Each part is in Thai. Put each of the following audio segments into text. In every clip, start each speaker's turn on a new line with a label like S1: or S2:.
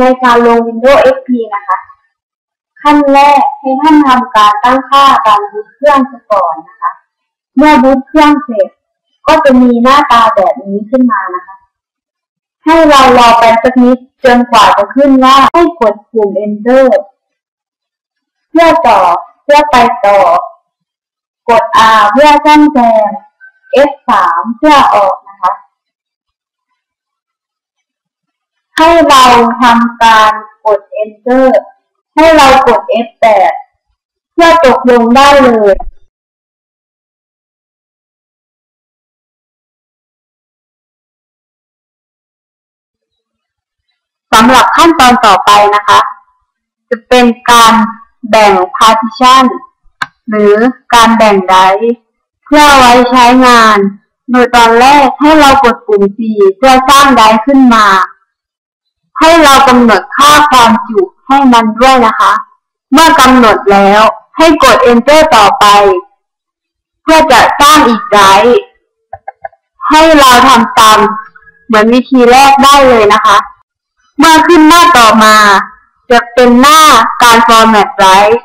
S1: ในการลง Windows XP นะคะ ขั้นแรกให้ท่านทำการตั้งค่าการบูตเครื่องก่อนนะคะ เมื่อบูตเครื่องเสร็จ ก็จะมีหน้าตาแบบนี้ขึ้นมานะคะ ให้เรารอไปสักนิดจนกว่าจะขึ้นว่าให้กดปุ่ม Enter เพื่อต่อเพื่อไปต่อ กด R เพื่อซ่อมแซม F3 เพื่อออกนะคะ ให้เราทำการกด Enter ให้เรากด F8 เพื่อตกลงได้เลยสำหรับขั้นตอนต่อไปนะคะ จะเป็นการแบ่ง partition หรือการแบ่งไดร์เพื่อไว้ใช้งาน โดยตอนแรกให้เรากดปุ่ม C เพื่อสร้างไดร์ขึ้นมา ให้เรากำหนดค่าความจุให้มันด้วยนะคะ เมื่อกำหนดแล้วให้กด Enter ต่อไป เพื่อจะสร้างอีกไดร์ให้เราทำตามเหมือนวิธีแรกได้เลยนะคะ เมื่อขึ้นหน้าต่อมา จะเป็นหน้าการ format drive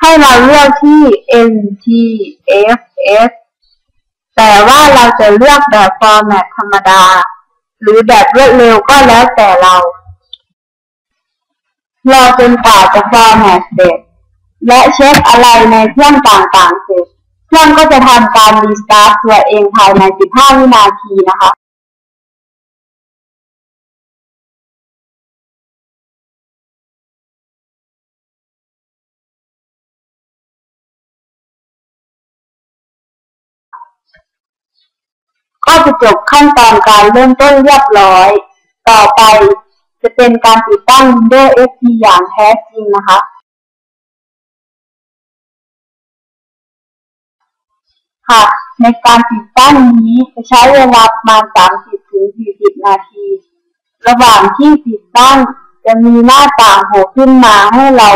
S1: ให้เราเลือกที่ NTFS แต่ว่าเราจะเลือกแบบ format ธรรมดา หรือแบบรวดเร็วก็แล้วแต่เรารอจนกว่าจะ format เสร็จและเช็คอะไรในเครื่องต่างๆเสร็จ เครื่องก็จะทำการดีสตาร์ทตัวเองภายใน 15 วินาทีนะคะ ก็จะจบขั้นตอนการเริ่มต้นเรียบร้อย ต่อไปจะเป็นการติดตั้ง Windows XP อย่างแท้จริงนะคะ ค่ะ ในการติดตั้งนี้จะใช้เวลาประมาณ 30-40 นาที ระหว่างที่ติดตั้งจะมีหน้าต่างโผล่ขึ้นมาให้เรา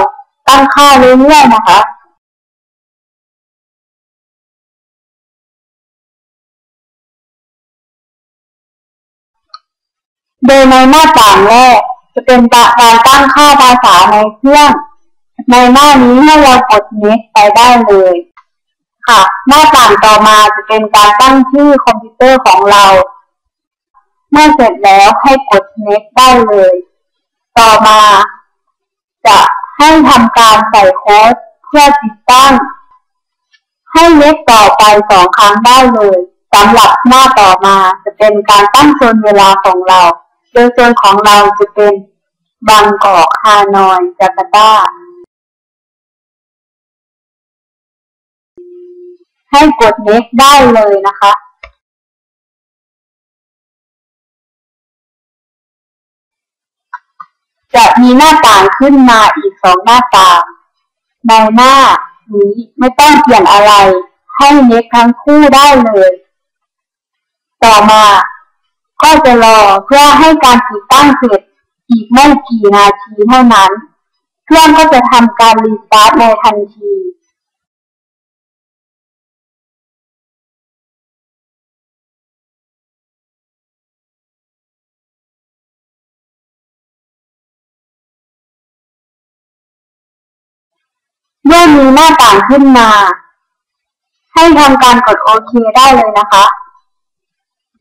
S1: ตั้งค่าเรื่อยๆนะคะ โดยในหน้าต่างแรก จะเป็นการตั้งค่าภาษาในเครื่องในหน้านี้ให้เรากด next ไปได้เลย ค่ะ หน้าต่างต่อมาจะเป็นการตั้งชื่อคอมพิวเตอร์ของเรา เมื่อเสร็จแล้วให้กด next ได้เลย ต่อมา จะให้ทำการใส่โค้ดเพื่อติดตั้ง ให้เล็กต่อไปสองครั้งได้เลยสำหรับหน้าต่อมาจะเป็นการตั้งโซนเวลาของเรา โดยโซนของเราจะเป็นบางกอกฮานอย จาการ์ตา ให้กด next ได้เลยนะคะ จะมีหน้าต่างขึ้นมาอีกสองหน้าต่าง ในหน้านี้ไม่ต้องเปลี่ยนอะไร ให้ next ทั้งคู่ได้เลย ต่อมา ก็จะรอเพื่อให้การติดตั้งเสร็จอีกไม่กี่นาทีเท่านั้น เครื่องก็จะทำการรีสตาร์ทในทันทีเมื่อมีหน้าต่างขึ้นมา ให้ทำการกดโอเคได้เลยนะคะ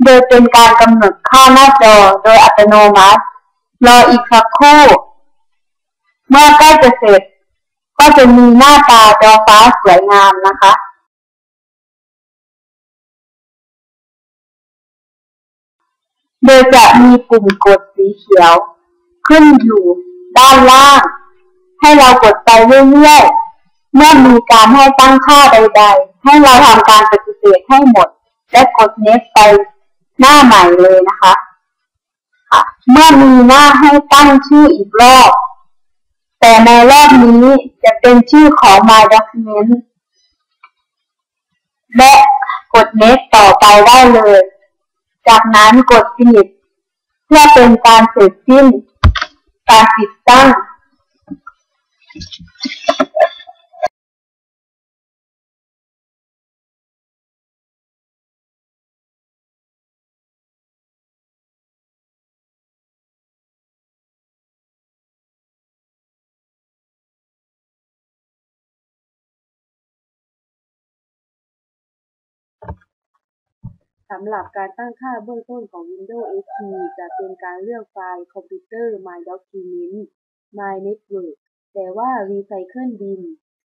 S1: โดยเป็นการกำหนดค่าหน้าจอโดยอัตโนมัติ รออีกสักครู่ เมื่อใกล้จะเสร็จ ก็จะมีหน้าตาจอฟ้าสวยงามนะคะโดยจะมีปุ่มกดสีเขียว ขึ้นอยู่ด้านล่าง ให้เรากดไปเรื่อยๆ เมื่อมีการให้ตั้งค่าใด ๆ ให้เราทำการปฏิเสธให้หมด และกด next ไป หน้าใหม่เลยนะคะค่ะเมื่อมีหน้าให้ตั้งชื่ออีกรอบ แต่ในรอบนี้จะเป็นชื่อของ My Document และกด next ต่อไปได้เลย จากนั้นกด finish เพื่อเป็นการเสร็จสิ้นการติดตั้ง
S2: สำหรับการตั้งค่าเบื้องต้นของ Windows XP จะเป็นการเลือกไฟล์ Computer My Document My Network แต่ว่า Recycle Bin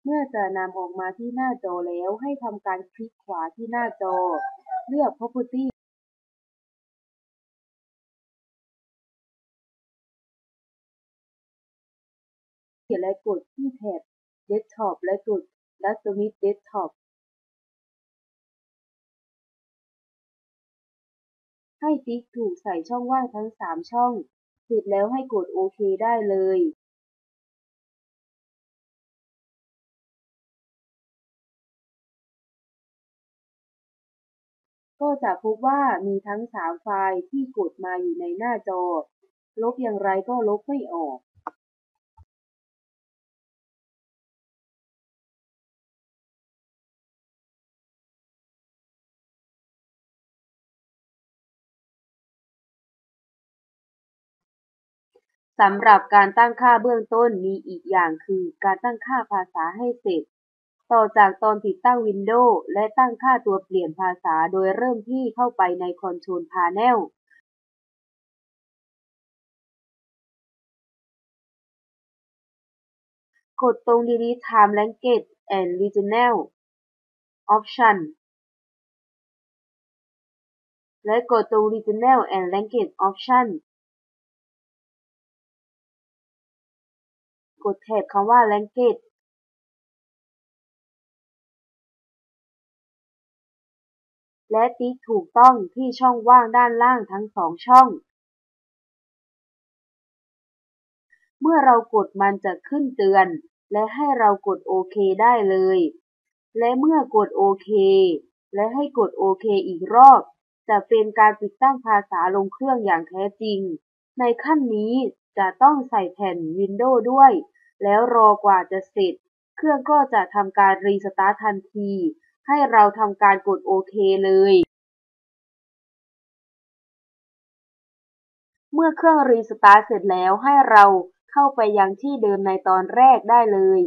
S2: เมื่อจะนำออกมาที่หน้าจอแล้วให้ทำการคลิกขวาที่หน้าจอ เลือก Property และกดที่แท็บ Desktop และกด Submit Desktop ให้ติ๊กถูกใส่ช่องว่างทั้ง 3 ช่อง เสร็จแล้วให้กดโอเคได้เลยก็จะพบว่ามีทั้ง 3 ไฟล์ที่กดมาอยู่ในหน้าจอ ลบอย่างไรก็ลบไม่ออก สำหรับการตั้งค่าเบื้องต้นมีอีกอย่างคือ การตั้งค่าภาษาให้เสร็จ ต่อจากตอนติดตั้ง Windows และตั้งค่าตัวเปลี่ยนภาษาโดยเริ่มที่เข้าไปใน Control Panel กดตรง Delete Time Language and Regional Option และกดตรง Regional and Language Option กดแท็บคำว่า Language และติ๊กถูกต้องที่ช่องว่างด้านล่างทั้งสองช่อง เมื่อเรากดมันจะขึ้นเตือน และให้เรากดโอเคได้เลย และเมื่อกดโอเค และให้กดโอเคอีกรอบ จะเป็นการติดตั้งภาษาลงเครื่องอย่างแท้จริง ในขั้นนี้ จะต้องใส่แผ่น Windows ด้วย แล้วรอกว่าจะเสร็จ เครื่องก็จะทำการรีสตาร์ททันที ให้เราทำการกดโอเคเลย เมื่อเครื่องรีสตาร์ทเสร็จแล้วให้เราเข้าไปยังที่เดิมในตอนแรกได้เลย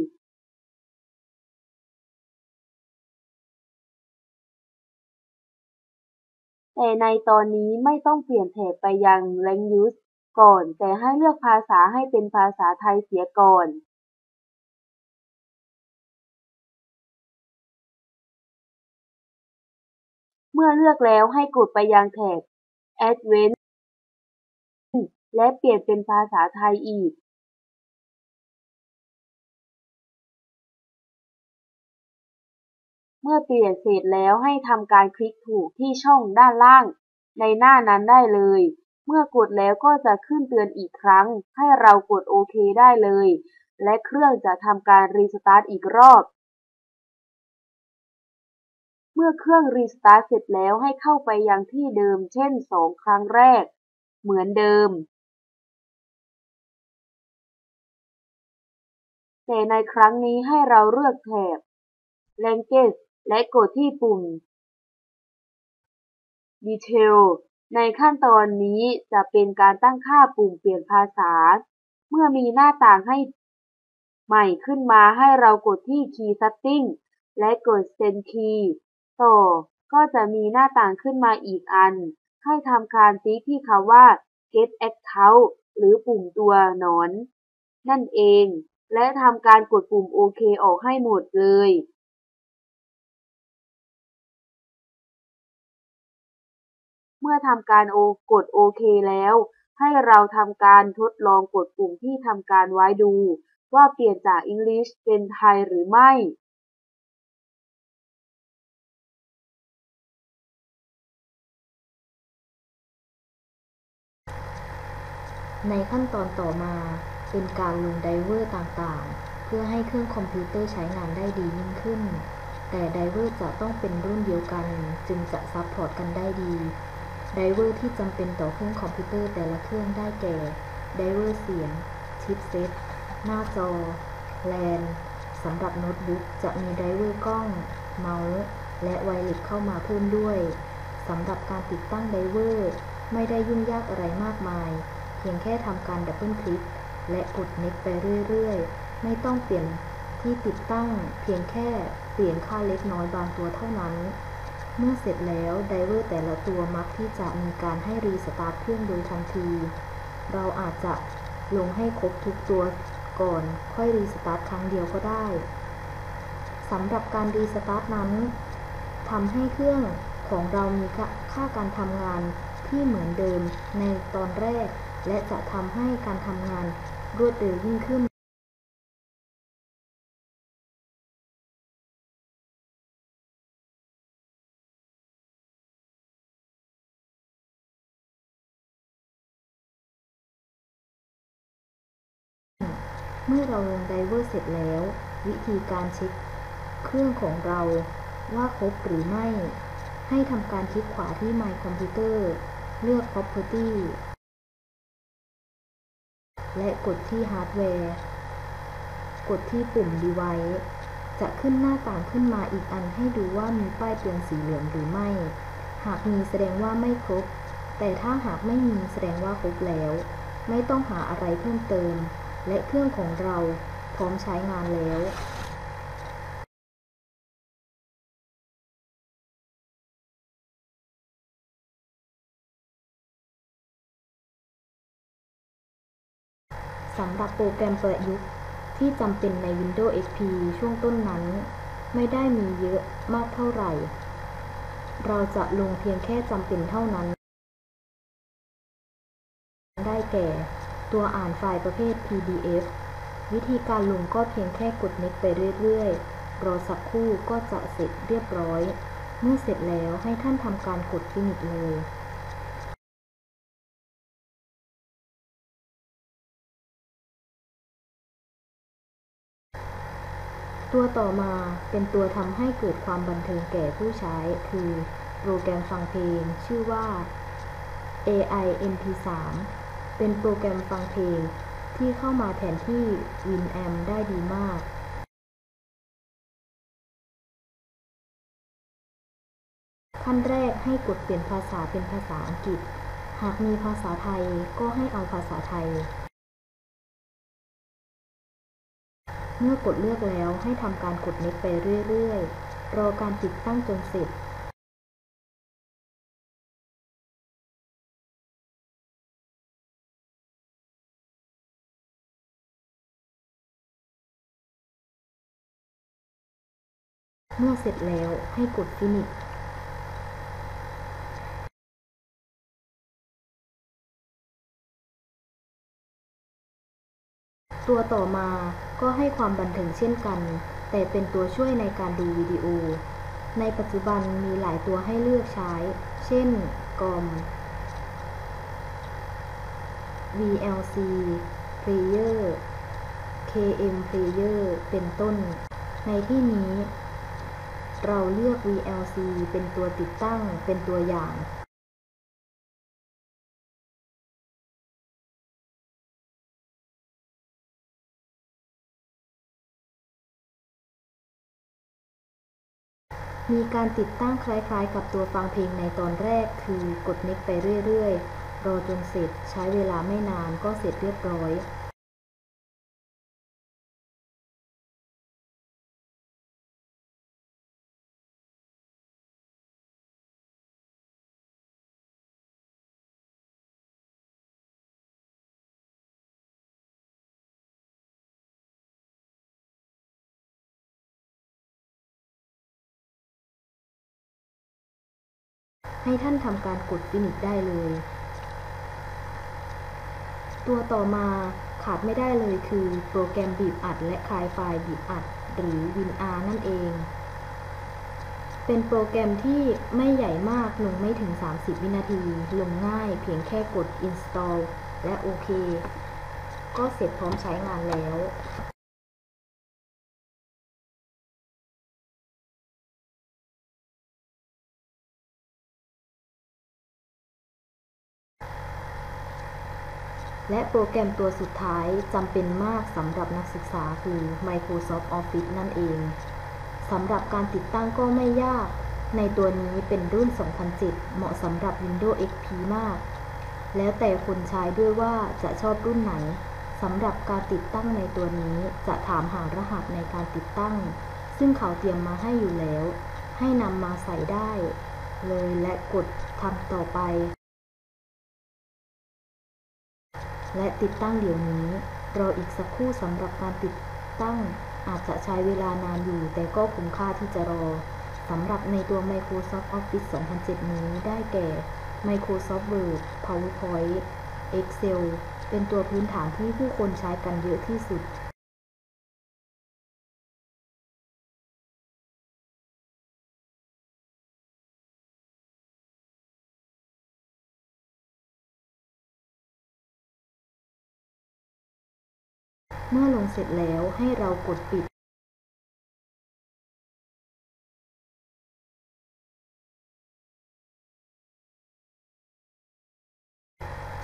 S2: แต่ในตอนนี้ไม่ต้องเปลี่ยนแถบไปยัง Language ก่อน แต่ให้เลือกภาษาให้เป็นภาษาไทยเสียก่อนเมื่อเลือกแล้วให้กดไปยังแถบ Advanced และเปลี่ยนเป็นภาษาไทยอีก เมื่อเปลี่ยนเสร็จแล้วให้ทำการคลิกถูกที่ช่องด้านล่างในหน้านั้นได้เลย เมื่อกดแล้วก็จะขึ้นเตือนอีกครั้ง ให้เรากดโอเคได้เลย และเครื่องจะทำการรีสตาร์ทอีกรอบ เมื่อเครื่องรีสตาร์ทเสร็จแล้วให้เข้าไปยังที่เดิม เช่น 2 ครั้งแรก เหมือนเดิม แต่ในครั้งนี้ให้เราเลือกแถบ Language และกดที่ปุ่ม Detail ในขั้นตอนนี้จะเป็นการตั้งค่าปุ่มเปลี่ยนภาษา เมื่อมีหน้าต่างให้ใหม่ขึ้นมาให้เรากดที่ Key Setting และกด Send Key ต่อ ก็จะมีหน้าต่างขึ้นมาอีกอัน ให้ทำการติ๊กที่คำว่า Get Account หรือปุ่มตัวหนอน นั่นเอง และทำการกดปุ่มโอเคออกให้หมดเลย เมื่อทำการโอกดโอเคแล้ว ให้เราทำการทดลองกดปุ่มที่ทำการไว้ดู ว่าเปลี่ยนจาก English เป็นไทยหรือไม่
S3: ในขั้นตอนต่อมาเป็นการลงไดเวอร์ต่างๆ เพื่อให้เครื่องคอมพิวเตอร์ใช้งานได้ดียิ่งขึ้น แต่ไดเวอร์จะต้องเป็นรุ่นเดียวกัน จึงจะซัพพอร์ตกันได้ดี ไดเวอร์ที่จำเป็นต่อเครื่องคอมพิวเตอร์แต่ละเครื่องได้แก่ ไดเวอร์เสียง ชิปเซต หน้าจอ แลนสำหรับโน้ตบุ๊กจะมีไดเวอร์กล้อง เมาส์ และไวเลสเข้ามาเพิ่มด้วย สำหรับการติดตั้งไดเวอร์ ไม่ได้ยุ่งยากอะไรมากมาย เพียงแค่ทำการดับเบิลคลิก และกด Next ไปเรื่อยๆ ไม่ต้องเปลี่ยนที่ติดตั้ง เพียงแค่เปลี่ยนค่าเล็กน้อยบางตัวเท่านั้น เมื่อเสร็จแล้วไดเวอร์แต่ละตัวมักที่จะมีการให้รีสตาร์ทเครื่องโดยทันที เราอาจจะลงให้ครบทุกตัวก่อนค่อยรีสตาร์ทครั้งเดียวก็ได้สำหรับการรีสตาร์ทนั้นทำให้เครื่องของเรามีค่าการทำงานที่เหมือนเดิมในตอนแรก และจะทำให้การทำงานรวดเร็วยิ่งขึ้น เมื่อเราลงไดเวอร์เสร็จแล้ว วิธีการเช็คเครื่องของเราว่าครบหรือไม่ ให้ทำการคลิกขวาที่ My Computer เลือก Property และกดที่ Hardware กดที่ปุ่ม Device จะขึ้นหน้าต่างขึ้นมาอีกอันให้ดูว่ามีป้ายเตือนสีเหลืองหรือไม่ หากมีแสดงว่าไม่ครบ แต่ถ้าหากไม่มีแสดงว่าครบแล้ว ไม่ต้องหาอะไรเพิ่มเติม และเครื่องของเราพร้อมใช้งานแล้วสำหรับโปรแกรมประยุกต์ที่จำเป็นใน Windows XP ช่วงต้นนั้น ไม่ได้มีเยอะมากเท่าไหร่ เราจะลงเพียงแค่จำเป็นเท่านั้น ได้แก่ ตัวอ่านไฟล์ประเภท PDF วิธีการลงก็เพียงแค่กด Next ไปเรื่อยๆ รอสักครู่ก็จะเสร็จเรียบร้อย เมื่อเสร็จแล้วให้ท่านทำการกด Finish เลยตัวต่อมาเป็นตัวทำให้เกิดความบันเทิงแก่ผู้ใช้ คือโปรแกรมฟังเพลง ชื่อว่า AI MP3 เป็นโปรแกรมฟังเพลงที่เข้ามาแทนที่ Winamp ได้ดีมากขั้นแรกให้กดเปลี่ยนภาษาเป็นภาษาอังกฤษ หากมีภาษาไทยก็ให้เอาภาษาไทย เมื่อกดเลือกแล้วให้ทำการกด Next ไปเรื่อย ๆ รอการติดตั้งจนเสร็จ เมื่อเสร็จแล้วให้กด Finish ตัวต่อมาก็ให้ความบันเทิงเช่นกัน แต่เป็นตัวช่วยในการดูวิดีโอ ในปัจจุบันมีหลายตัวให้เลือกใช้ เช่น GOM VLC Player KM Player เป็นต้น ในที่นี้ เราเลือก VLC เป็นตัวติดตั้งเป็นตัวอย่างมีการติดตั้งคล้ายๆ กับตัวฟังเพลงในตอนแรกคือกด Next ไปเรื่อยๆ รอจนเสร็จใช้เวลาไม่นานก็เสร็จเรียบร้อย ให้ท่านทำการกด Finish ได้เลย ตัวต่อมาขาดไม่ได้เลยคือโปรแกรมบีบอัด และคลายไฟล์บีบอัด หรือ WinR นั่นเอง เป็นโปรแกรมที่ไม่ใหญ่มากลงไม่ถึง 30 วินาที ลงง่ายเพียงแค่กด Install และโอเค ก็เสร็จพร้อมใช้งานแล้ว และโปรแกรมตัวสุดท้ายจำเป็นมากสำหรับนักศึกษาคือ Microsoft Office นั่นเองสำหรับการติดตั้งก็ไม่ยาก ในตัวนี้เป็นรุ่น 2007 เหมาะสำหรับ Windows XP มาก แล้วแต่คนใช้ด้วยว่าจะชอบรุ่นไหนสำหรับการติดตั้งในตัวนี้จะถามหารหัสในการติดตั้ง ซึ่งเขาเตรียมมาให้อยู่แล้ว ให้นำมาใส่ได้ เลยและกดทำต่อไป และติดตั้งเดี๋ยวนี้ รออีกสักครู่สำหรับการติดตั้ง อาจจะใช้เวลานานอยู่ แต่ก็คุ้มค่าที่จะรอสำหรับในตัว Microsoft Office 2007 นี้ได้แก่ Microsoft Word PowerPoint Excel เป็นตัวพื้นฐานที่ผู้คนใช้กันเยอะที่สุด เมื่อลงเสร็จแล้วให้เรากดปิด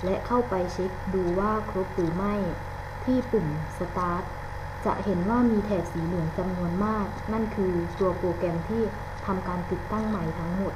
S3: และเข้าไปเช็คดูว่าครบหรือไม่ ที่ปุ่ม Start จะเห็นว่ามีแถบสีเหลืองจำนวนมาก นั่นคือตัวโปรแกรมที่ทำการติดตั้งใหม่ทั้งหมด